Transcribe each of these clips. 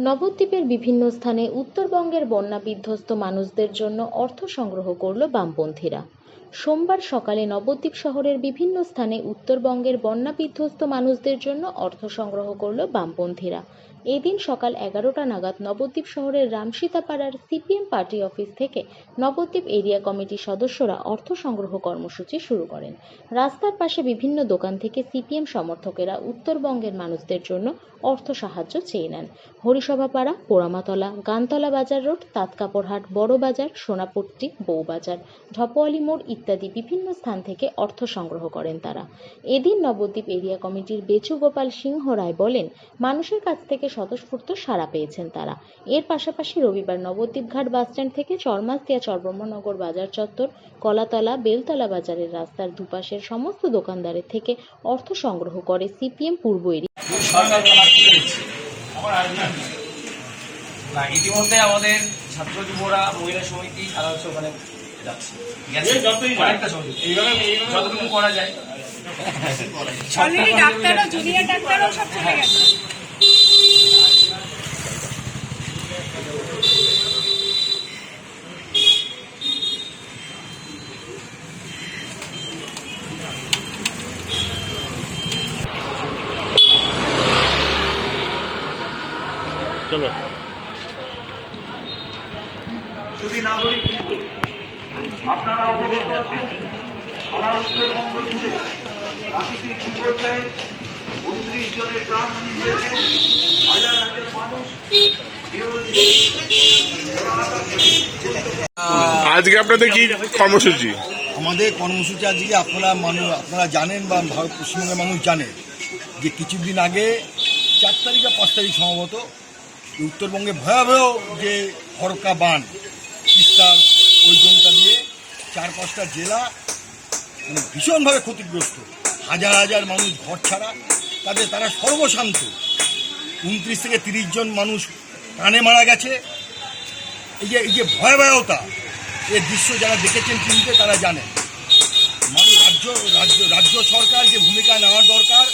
নবদ্বীপের বিভিন্ন স্থানে উত্তরবঙ্গের বন্যা বিধ্বস্ত মানুষদের জন্য অর্থ সংগ্রহ করল বামপন্থীরা। সোমবার সকালে নবদ্বীপ শহরের বিভিন্ন স্থানে উত্তরবঙ্গের বন্যা বিধ্বস্ত মানুষদের জন্য অর্থ সংগ্রহ করল বামপন্থীরা। এদিন সকাল এগারোটা নাগাদ নবদ্বীপ শহরের রামসীতাপাড়ার সিপিএম পার্টি অফিস থেকে নবদ্বীপ এরিয়া কমিটির সদস্যরা অর্থ সংগ্রহ কর্মসূচি শুরু করেন। রাস্তার পাশে বিভিন্ন দোকান থেকে সিপিএম সমর্থকেরা উত্তরবঙ্গের মানুষদের জন্য অর্থ সাহায্য চেয়ে নেন। হরিসভাপাড়া, পোড়ামাতলা, গানতলা বাজার রোড, তাঁতকাপড়হাট বড় বাজার সোনাপট্টি, বউবাজার ঢপওয়ালি মোড় ইত্যাদি বিভিন্ন স্থান থেকে অর্থ সংগ্রহ করেন তারা। এদিন নবদ্বীপ এরিয়া কমিটির বেচু গোপাল সিংহ রায় বলেন, মানুষের কাছ থেকে স্বতঃস্ফূর্ত সাড়া পেয়েছেন তারা। এর পাশাপাশি রবিবার নবদ্বীপ ঘাট বাসস্ট্যান্ড থেকে চরমাসতিয়া চরব্রহ্মনগর বাজার চত্বর, কলাতলা, বেলতলা বাজারের রাস্তার দুপাশের সমস্ত দোকানদারের থেকে অর্থ সংগ্রহ করে সিপিএম পূর্ব এরিয়া। না। ইতিমধ্যে আমাদের ছাত্র যুবরা, মহিলা সমিতি হচ্ছে ওখানে যাচ্ছে। অনেকটা সমিতি যতটুকু করা যায়। ডাক্তারও জুনিয়র ডাক্তারও সব চলে গেছে। যদি নাগরিক আপনারা অবগত আছেন সারা উত্তরবঙ্গ জুড়ে প্রাকৃতিক বিপর্যয়ে উনত্রিশ জনের প্রাণ নিয়েছে হাজার হাজার মানুষ আজকে আপনাদের কি কর্মসূচি? আমাদের কর্মসূচি আজকে আপনারা মানুষ আপনারা জানেন বা ভারত পশ্চিমবঙ্গের মানুষ জানে যে কিছুদিন আগে চার তারিখ বা পাঁচ তারিখ সম্ভবত উত্তরবঙ্গে ভয়াবহ যে হরকা বান তিস্তার ওই জনটা দিয়ে চার পাঁচটা জেলা মানে ভীষণভাবে ক্ষতিগ্রস্ত। হাজার হাজার মানুষ ঘর ছাড়া। তাদের, তারা সর্বশান্ত। উনত্রিশ থেকে তিরিশ জন মানুষ প্রাণে মারা গেছে। এই যে এই যে ভয়াবহতা এই দৃশ্য যারা দেখেছেন টিভিতে, তারা জানেন। মানুষ রাজ্য রাজ্য রাজ্য সরকার যে ভূমিকা নেওয়ার দরকার,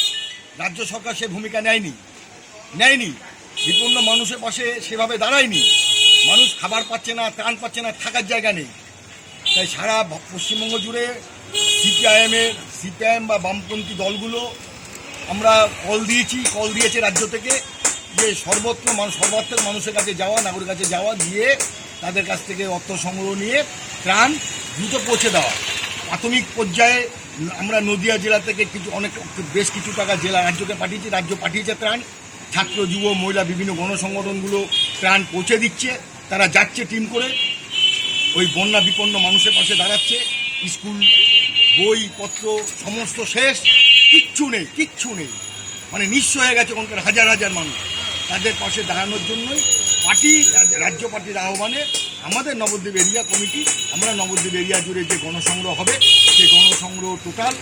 রাজ্য সরকার সে ভূমিকা নেয়নি। নেয়নি। বিপন্ন মানুষের পাশে সেভাবে দাঁড়ায়নি। মানুষ খাবার পাচ্ছে না, ত্রাণ পাচ্ছে না, থাকার জায়গা নেই। তাই সারা পশ্চিমবঙ্গ জুড়ে সিপিআইএমের সিপিআইএম বা বামপন্থী দলগুলো আমরা কল দিয়েছি কল দিয়েছে রাজ্য থেকে যে সর্বত্র মানুষ সর্বাত্মক মানুষের কাছে যাওয়া নাগরিক কাছে যাওয়া দিয়ে তাদের কাছ থেকে অর্থ সংগ্রহ নিয়ে ত্রাণ দ্রুত পৌঁছে দেওয়া। প্রাথমিক পর্যায়ে আমরা নদিয়া জেলা থেকে কিছু অনেক, বেশ কিছু টাকা জেলা রাজ্যকে পাঠিয়েছি, রাজ্য পাঠিয়েছে ত্রাণ। ছাত্র, যুব, মহিলা, বিভিন্ন গণসংগঠনগুলো ত্রাণ পৌঁছে দিচ্ছে। তারা যাচ্ছে টিম করে। ওই বন্যা বিপন্ন মানুষের পাশে দাঁড়াচ্ছে, স্কুল, বই পত্র, সমস্ত শেষ। কিচ্ছু নেই কিচ্ছু নেই। মানে নিঃস্ব হয়ে গেছে ওখানকার হাজার হাজার মানুষ। তাদের পাশে দাঁড়ানোর জন্যই পার্টি রাজ্য পার্টির আহ্বানে আমাদের নবদ্বীপ এরিয়া কমিটি, আমরা নবদ্বীপ এরিয়া জুড়ে যে গণসংগ্রহ হবে সেই গণসংগ্রহ টোটাল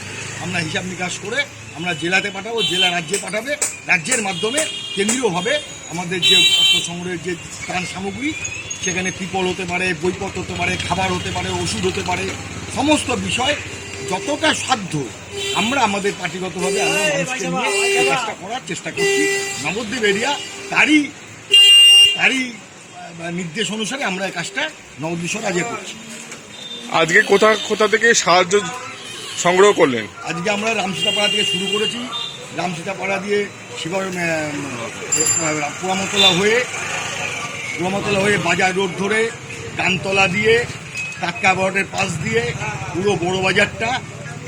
আমরা হিসাব নিকাশ করে আমরা জেলাতে পাঠাবো, জেলা রাজ্যে পাঠাবে। রাজ্যের মাধ্যমে কেন্দ্রীয়ভাবে আমাদের যে অর্থ সংগ্রহের যে ত্রাণ সামগ্রী সেখানে ত্রিপল হতে পারে বইপত্র হতে পারে খাবার হতে পারে ওষুধ হতে পারে সমস্ত বিষয় যতটা সাধ্য আমরা আমাদের পার্টিগতভাবে আমরা এই কাজটা করার চেষ্টা করছি। নবদ্বীপ এরিয়া তারই তারই নির্দেশ অনুসারে আমরা এই কাজটা নবদ্বীপ আজকে করছি। আজকে কোথা কোথা থেকে সাহায্য সংগ্রহ করলেন? আজকে আমরা রামসীতাপাড়া থেকে শুরু করেছি। রামসীতাপাড়া দিয়ে শিবা পোড়ামতলা হয়ে পোড়ামতলা হয়ে বাজার রোড ধরে কানতলা দিয়ে টাটকা বড়ের পাশ দিয়ে পুরো বড় বাজারটা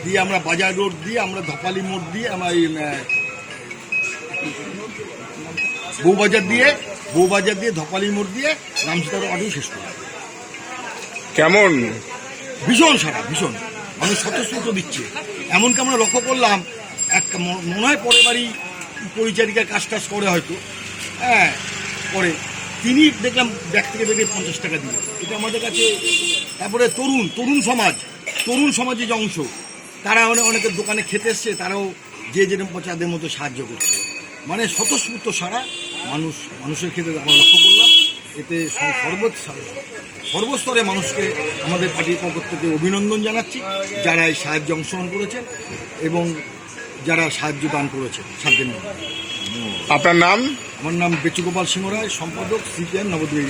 দিয়ে আমরা বাজার রোড দিয়ে আমরা ধপালি মোড় দিয়ে আমরা এই বউবাজার দিয়ে বউবাজার দিয়ে ধপালি মোড় দিয়ে রামসীতাপাড়া অটো শেষ করি কেমন? ভীষণ সারা ভীষণ। মানুষ স্বতঃস্ফূর্ত দিচ্ছে। এমনকি আমরা লক্ষ্য করলাম এক মনে হয় পরের বাড়ি পরিচারিকার কাজ টাজ করে হয়তো। হ্যাঁ করে তিনি দেখলাম ব্যাগ থেকে বেরিয়ে পঞ্চাশ টাকা দিল এটা আমাদের কাছে, তারপরে তরুণ তরুণ সমাজ, তরুণ সমাজের যে অংশ, তারা অনেক অনেকের দোকানে খেতে এসছে, তারাও যে যেরকম পচাদের মতো সাহায্য করছে। মানে স্বতঃস্ফূর্ত সারা মানুষ, মানুষের ক্ষেত্রে আমরা লক্ষ্য করলাম, এতে সর্বস্তরে মানুষকে আমাদের পার্টির পক্ষ থেকে অভিনন্দন জানাচ্ছি, যারা এই সাহায্যে অংশগ্রহণ করেছেন এবং যারা সাহায্য দান করেছেন, সাধ্যের আপনার নাম? আমার নাম বেচুগোপাল সিংহ রায় সম্পাদক সিপিএম নবদ্বীপ